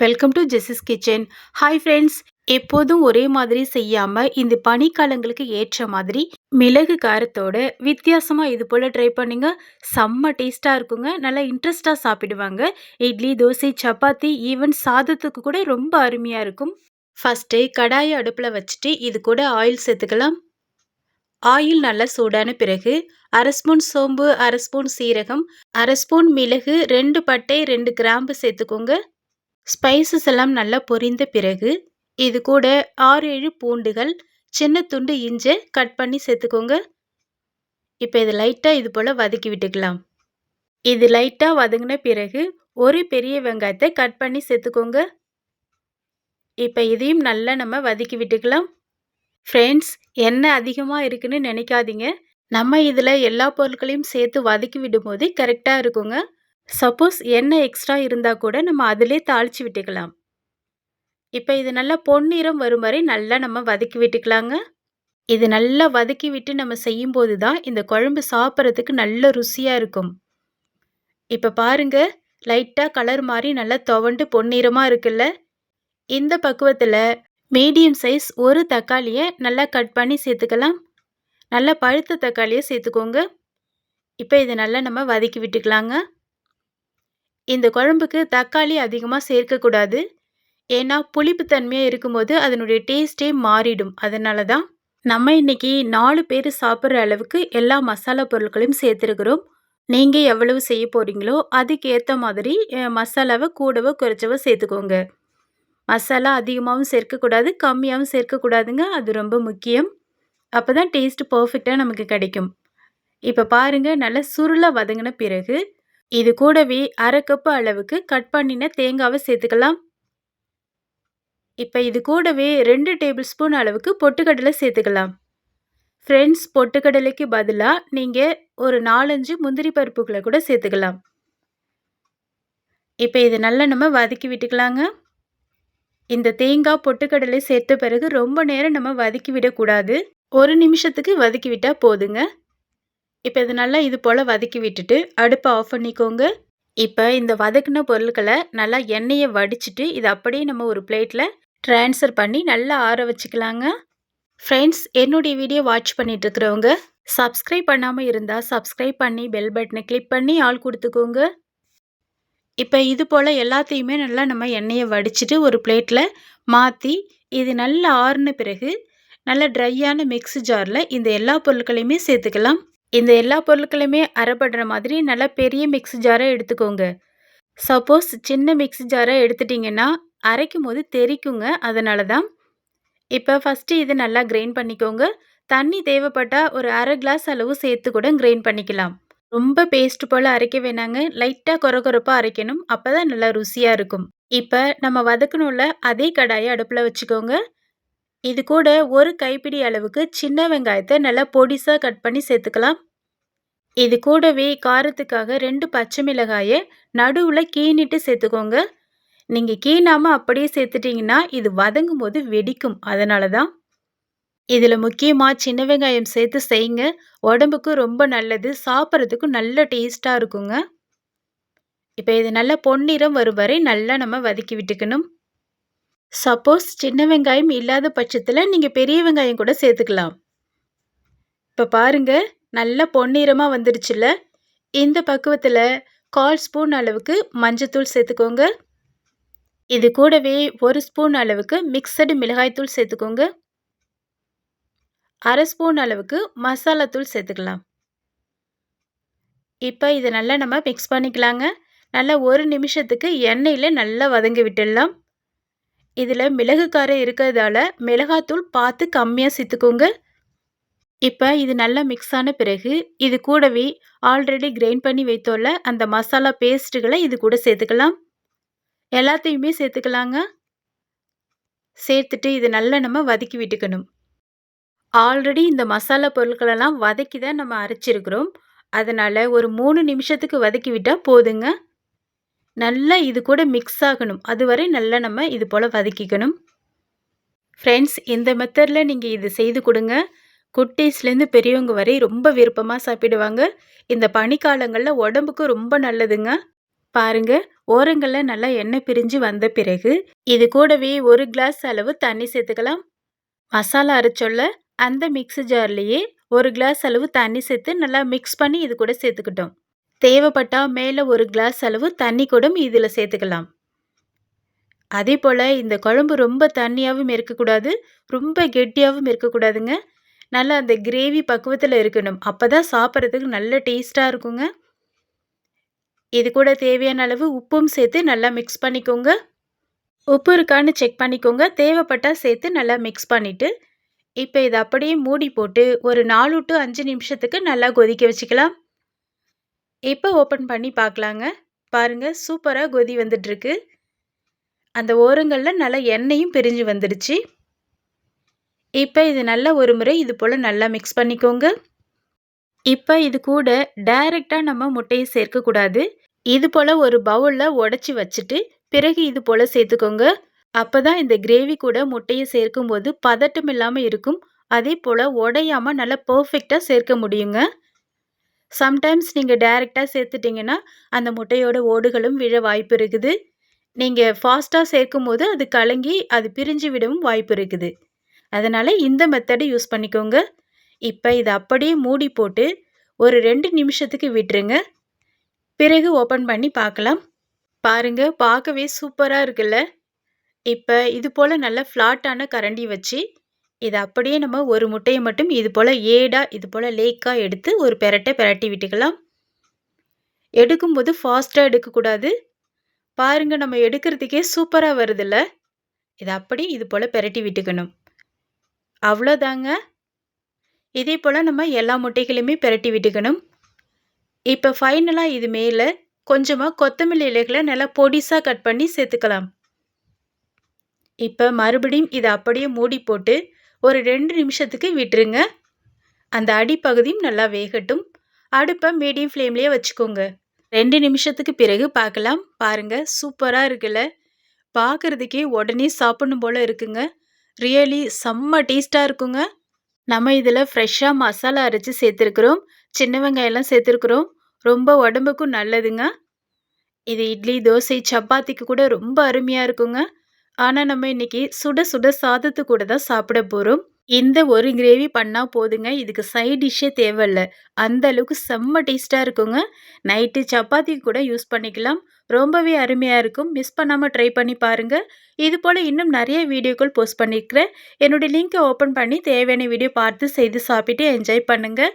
Welcome to Jessy's kitchen hi friends எப்போதும் ஒரே மாதிரி செய்யாமல் இந்த பனிக்காலங்களுக்கு ஏற்ற மாதிரி மிளகு காரத்தோட வித்தியாசமாக இது போல் ட்ரை பண்ணுங்க. செம்ம டேஸ்ட்டாக இருக்குங்க. நல்லா இன்ட்ரெஸ்டாக சாப்பிடுவாங்க. இட்லி தோசை சப்பாத்தி ஈவன் சாதத்துக்கு கூட ரொம்ப அருமையாக இருக்கும். ஃபஸ்ட்டு கடாயை அடுப்பில் வச்சுட்டு இது கூட ஆயில் சேர்த்துக்கலாம். ஆயில் நல்லா சூடான பிறகு அரை ஸ்பூன் சோம்பு அரை ஸ்பூன் சீரகம் அரை ஸ்பூன் மிளகு ரெண்டு பட்டை ரெண்டு கிராம்பு சேர்த்துக்கோங்க. ஸ்பைசஸ் எல்லாம் நல்லா பொரிந்த பிறகு இது கூட ஆறு ஏழு பூண்டுகள் சின்ன துண்டு இஞ்சை கட் பண்ணி சேர்த்துக்கோங்க. இப்போ இது லைட்டாக இது போல் வதக்கி விட்டுக்கலாம். இது லைட்டாக வதங்கின பிறகு ஒரு பெரிய வெங்காயத்தை கட் பண்ணி சேர்த்துக்கோங்க. இப்போ இதையும் நல்லா நம்ம வதக்கி விட்டுக்கலாம். ஃப்ரெண்ட்ஸ் எண்ணெய் அதிகமாக இருக்குன்னு நினைக்காதீங்க. நம்ம இதில் எல்லா பொருட்களையும் சேர்த்து வதக்கி விடும்போது கரெக்டாக இருக்குங்க. சப்போஸ் எண்ணெய் எக்ஸ்ட்ரா இருந்தால் கூட நம்ம அதிலே தாளித்து விட்டுக்கலாம். இப்போ இது நல்லா பொன்னிறம் வரும் வரை நல்லா நம்ம வதக்கி விட்டுக்கலாங்க. இது நல்லா வதக்கி விட்டு நம்ம செய்யும்போது தான் இந்த குழம்பு சாப்பிட்றதுக்கு நல்ல ருசியாக இருக்கும். இப்போ பாருங்க லைட்டாக கலர் மாதிரி நல்லா துவண்டு பொன்னிறமாக இருக்குல்ல? இந்த பக்குவத்தில் மீடியம் சைஸ் ஒரு தக்காளியை நல்லா கட் பண்ணி சேர்த்துக்கலாம். நல்லா பழுத்த தக்காளியை சேர்த்துக்கோங்க. இப்போ இதை நல்லா நம்ம வதக்கி விட்டுக்கலாங்க. இந்த குழம்புக்கு தக்காளி அதிகமாக சேர்க்கக்கூடாது ஏன்னா புளிப்புத்தன்மையாக இருக்கும்போது அதனுடைய டேஸ்ட்டே மாறிடும். அதனால தான் நம்ம இன்றைக்கி நாலு பேர் சாப்பிட்ற அளவுக்கு எல்லா மசாலா பொருட்களையும் சேர்த்துருக்குறோம். நீங்கள் எவ்வளவு செய்ய போகிறீங்களோ அதுக்கு ஏற்ற மாதிரி மசாலாவை கூடவோ குறைச்சவோ சேர்த்துக்கோங்க. மசாலா அதிகமாகவும் சேர்க்கக்கூடாது கம்மியாகவும் சேர்க்கக்கூடாதுங்க அது ரொம்ப முக்கியம். அப்போ தான் டேஸ்ட்டு பர்ஃபெக்டாக நமக்கு கிடைக்கும். இப்போ பாருங்கள் நல்லா சுருளாக வதங்கின பிறகு இது கூடவே அரை கப்பு அளவுக்கு கட் பண்ணின தேங்காவை சேர்த்துக்கலாம். இப்போ இது கூடவே ரெண்டு டேபிள் ஸ்பூன் அளவுக்கு பொட்டுக்கடலை சேர்த்துக்கலாம். ஃப்ரெண்ட்ஸ் பொட்டுக்கடலைக்கு பதிலாக நீங்கள் ஒரு நாலஞ்சு முந்திரி பருப்புகளை கூட சேர்த்துக்கலாம். இப்போ இது நல்லா நம்ம வதக்கி விட்டுக்கலாங்க. இந்த தேங்காய் பொட்டுக்கடலை சேர்த்த பிறகு ரொம்ப நேரம் நம்ம வதக்கி விடக்கூடாது. ஒரு நிமிஷத்துக்கு வதக்கி விட்டால் போதுங்க. இப்போ இது நல்லா இது போல் வதக்கி விட்டுட்டு அடுப்பை ஆஃப் பண்ணிக்கோங்க. இப்போ இந்த வதக்கின பொருட்களை நல்லா எண்ணெயை வடிச்சிட்டு இதை அப்படியே நம்ம ஒரு பிளேட்டில் ட்ரான்ஸ்ஃபர் பண்ணி நல்லா ஆற வச்சுக்கலாங்க. ஃப்ரெண்ட்ஸ் என்னுடைய வீடியோ வாட்ச் பண்ணிட்டு இருக்கிறவங்க சப்ஸ்கிரைப் பண்ணாமல் இருந்தால் சப்ஸ்கிரைப் பண்ணி பெல் பட்டனை கிளிக் பண்ணி ஆள் கொடுத்துக்கோங்க. இப்போ இது போல் எல்லாத்தையுமே நல்லா நம்ம எண்ணெயை வடிச்சிட்டு ஒரு பிளேட்டில் மாற்றி இது நல்லா ஆறுன பிறகு நல்ல ட்ரையான மிக்ஸி ஜாரில் இந்த எல்லா பொருட்களையுமே சேர்த்துக்கலாம். இந்த எல்லா பொருட்களையுமே அரைப்படுற மாதிரி நல்லா பெரிய மிக்ஸி ஜாரை எடுத்துக்கோங்க. சப்போஸ் சின்ன மிக்ஸி ஜாரை எடுத்துட்டிங்கன்னா அரைக்கும் போது தெரிக்குங்க அதனால தான் இப்போ ஃபஸ்ட்டு இது நல்லா கிரைண்ட் பண்ணிக்கோங்க. தண்ணி தேவைப்பட்டால் ஒரு அரை கிளாஸ் அளவு சேர்த்து கூட கிரைண்ட் பண்ணிக்கலாம். ரொம்ப பேஸ்ட் போல் அரைக்க வேணாங்க. லைட்டாக கொர கொரப்பாக அரைக்கணும். அப்போ தான் நல்லா ருசியாக இருக்கும். இப்போ நம்ம வதக்கணும்ல அதே கடாயை அடுப்பில் வச்சுக்கோங்க. இது கூட ஒரு கைப்பிடி அளவுக்கு சின்ன வெங்காயத்தை நல்லா பொடிசாக கட் பண்ணி சேர்த்துக்கலாம். இது கூடவே காரத்துக்காக ரெண்டு பச்சை மிளகாயை நடுவில் கீனிட்டு சேர்த்துக்கோங்க. நீங்கள் கீணாமல் அப்படியே சேர்த்துட்டிங்கன்னா இது வதங்கும் போது வெடிக்கும். அதனால தான் இதில் முக்கியமாக சின்ன வெங்காயம் சேர்த்து செய்யுங்க. உடம்புக்கு ரொம்ப நல்லது சாப்பிட்றதுக்கும் நல்ல டேஸ்ட்டாக இருக்குங்க. இப்போ இது நல்லா பொன்னிறம் வரும் வரை நல்லா நம்ம வதக்கி விட்டுக்கணும். சப்போஸ் சின்ன வெங்காயம் இல்லாத பட்சத்தில் நீங்கள் பெரிய வெங்காயம் கூட சேர்த்துக்கலாம். இப்போ பாருங்கள் நல்லா பொன்னிறமாக வந்துடுச்சுல இந்த பக்குவத்தில் கால் ஸ்பூன் அளவுக்கு மஞ்சத்தூள் சேர்த்துக்கோங்க. இது கூடவே ஒரு ஸ்பூன் அளவுக்கு மிக்சடு மிளகாய்த்தூள் சேர்த்துக்கோங்க. அரை ஸ்பூன் அளவுக்கு மசாலா தூள் சேர்த்துக்கலாம். இப்போ இதை நல்லா நம்ம மிக்ஸ் பண்ணிக்கலாங்க. நல்லா ஒரு நிமிஷத்துக்கு எண்ணெயில் நல்லா வதங்கி விட்டுடலாம். இதில் மிளகு காரம் இருக்கிறதால மிளகாத்தூள் பார்த்து கம்மியாக சேர்த்துக்கோங்க. இப்போ இது நல்லா மிக்ஸ் ஆன பிறகு இது கூடவே ஆல்ரெடி கிரைண்ட் பண்ணி வைத்தோல்ல அந்த மசாலா பேஸ்ட்டுகளை இது கூட சேர்த்துக்கலாம். எல்லாத்தையுமே சேர்த்துக்கலாங்க. சேர்த்துட்டு இது நல்லா நம்ம வதக்கி விட்டுக்கணும். ஆல்ரெடி இந்த மசாலா பொருட்களெல்லாம் வதக்கி தான் நம்ம அரைச்சிருக்கிறோம். அதனால் ஒரு மூணு நிமிஷத்துக்கு வதக்கி விட்டால் போதுங்க. நல்லா இது கூட மிக்ஸ் ஆகணும். அதுவரை நல்லா நம்ம இது போல் வதக்கிக்கணும். ஃப்ரெண்ட்ஸ் இந்த மெத்தடில் நீங்கள் இது செய்து கொடுங்க. குட்டீஸ்லேருந்து பெரியவங்க வரை ரொம்ப விருப்பமாக சாப்பிடுவாங்க. இந்த பனிக்காலங்களில் உடம்புக்கு ரொம்ப நல்லதுங்க. பாருங்க ஓரங்களில் நல்லா எண்ணெய் பிரிஞ்சு வந்த பிறகு இது கூடவே ஒரு கிளாஸ் அளவு தண்ணி சேர்த்துக்கலாம். மசாலா அரைச்சொல்ல அந்த மிக்ஸி ஜார்லேயே ஒரு கிளாஸ் அளவு தண்ணி சேர்த்து நல்லா மிக்ஸ் பண்ணி இது கூட சேர்த்துக்கிட்டோம். தேவைப்பட்டால் மேலே ஒரு கிளாஸ் அளவு தண்ணி கூட இதில் சேர்த்துக்கலாம். அதே போல் இந்த குழம்பு ரொம்ப தண்ணியாகவும் இருக்கக்கூடாது ரொம்ப கெட்டியாகவும் இருக்கக்கூடாதுங்க. நல்லா அந்த கிரேவி பக்குவத்தில் இருக்கணும். அப்போ தான் சாப்பிட்றதுக்கு நல்ல டேஸ்ட்டாக இருக்குங்க. இது கூட தேவையான அளவு உப்பும் சேர்த்து நல்லா மிக்ஸ் பண்ணிக்கோங்க. உப்பு இருக்கான்னு செக் பண்ணிக்கோங்க. தேவைப்பட்டால் சேர்த்து நல்லா மிக்ஸ் பண்ணிவிட்டு இப்போ இதை அப்படியே மூடி போட்டு ஒரு நாலு டு அஞ்சு நிமிஷத்துக்கு நல்லா கொதிக்க வச்சுக்கலாம். இப்போ ஓப்பன் பண்ணி பார்க்கலாங்க பாருங்கள் சூப்பராக கொதி வந்துட்டுருக்கு. அந்த ஓரங்களில் நல்லா எண்ணெயும் பிரிஞ்சு வந்துடுச்சு. இப்போ இது நல்லா ஒரு முறை இது போல் நல்லா மிக்ஸ் பண்ணிக்கோங்க. இப்போ இது கூட டைரெக்டாக நம்ம முட்டையை சேர்க்கக்கூடாது. இது போல் ஒரு பவுலில் உடச்சி வச்சுட்டு பிறகு இது போல் சேர்த்துக்கோங்க. அப்போ தான் இந்த கிரேவி கூட முட்டையை சேர்க்கும்போது பதட்டம் இல்லாமல் இருக்கும். அதே போல் உடையாமல் நல்லா பர்ஃபெக்டாக சேர்க்க முடியுங்க. சம்டைம்ஸ் நீங்கள் டைரெக்டாக சேர்த்துட்டிங்கன்னா அந்த முட்டையோட ஓடுகளும் விழ வாய்ப்பு இருக்குது. நீங்கள் ஃபாஸ்ட்டாக சேர்க்கும் போது அது கலங்கி அது பிரிஞ்சு விடவும் வாய்ப்பு இருக்குது. அதனால் இந்த மெத்தடை யூஸ் பண்ணிக்கோங்க. இப்போ இதை அப்படியே மூடி போட்டு ஒரு ரெண்டு நிமிஷத்துக்கு விட்டுருங்க. பிறகு ஓப்பன் பண்ணி பார்க்கலாம். பாருங்கள் பார்க்கவே சூப்பராக இருக்குல்ல? இப்போ இது போல் நல்ல ஃப்ளாட்டான கரண்டி வச்சு இதை அப்படியே நம்ம ஒரு முட்டையை மட்டும் இது போல் ஏடாக இது போல் லேக்காக எடுத்து ஒரு பெரட்டை பெரட்டி விட்டுக்கலாம். எடுக்கும்போது ஃபாஸ்ட்டாக எடுக்கக்கூடாது. பாருங்கள் நம்ம எடுக்கிறதுக்கே சூப்பராக வருதில்ல. இதை அப்படி இது போல் பெரட்டி விட்டுக்கணும். அவ்வளோதாங்க. இதே போல் நம்ம எல்லா முட்டைகளையுமே பெரட்டி விட்டுக்கணும். இப்போ ஃபைனலாக இது மேலே கொஞ்சமாக கொத்தமல்லி இலைகளை நல்லா பொடிசாக கட் பண்ணி சேர்த்துக்கலாம். இப்போ மறுபடியும் இதை அப்படியே மூடி போட்டு ஒரு ரெண்டு நிமிஷத்துக்கு விட்டுருங்க. அந்த அடிப்பகுதியும் நல்லா வேகட்டும். அடுப்பை மீடியம் ஃப்ளேம்லேயே வச்சுக்கோங்க. ரெண்டு நிமிஷத்துக்கு பிறகு பார்க்கலாம். பாருங்கள் சூப்பராக இருக்குல்ல. பார்க்குறதுக்கே உடனே சாப்பிடணும் போல் இருக்குங்க. ரியலி செம்ம டேஸ்ட்டாக இருக்குங்க. நம்ம இதில் ஃப்ரெஷ்ஷாக மசாலா அரைச்சி சேர்த்துருக்குறோம். சின்ன வெங்காயம்லாம் சேர்த்துருக்குறோம். ரொம்ப உடம்புக்கும் நல்லதுங்க. இது இட்லி தோசை சப்பாத்திக்கு கூட ரொம்ப அருமையாக இருக்குங்க. ஆனால் நம்ம இன்னைக்கு சுட சுட சாதத்து கூட தான் சாப்பிட போகிறோம் இந்த ஒரு கிரேவி பண்ணால் போதுங்க இதுக்கு சைட் டிஷ்ஷே தேவையில்ல. அந்த அளவுக்கு செம்ம டேஸ்ட்டாக இருக்குங்க. நைட்டு சப்பாத்தி கூட யூஸ் பண்ணிக்கலாம். ரொம்பவே அருமையாக இருக்கும். மிஸ் பண்ணாமல் ட்ரை பண்ணி பாருங்கள் இது போல் இன்னும் நிறைய வீடியோக்கள் போஸ்ட் பண்ணியிருக்கிறேன் என்னுடைய லிங்க்கை ஓப்பன் பண்ணி தேவையான வீடியோ பார்த்து செய்து சாப்பிட்டு என்ஜாய் பண்ணுங்கள்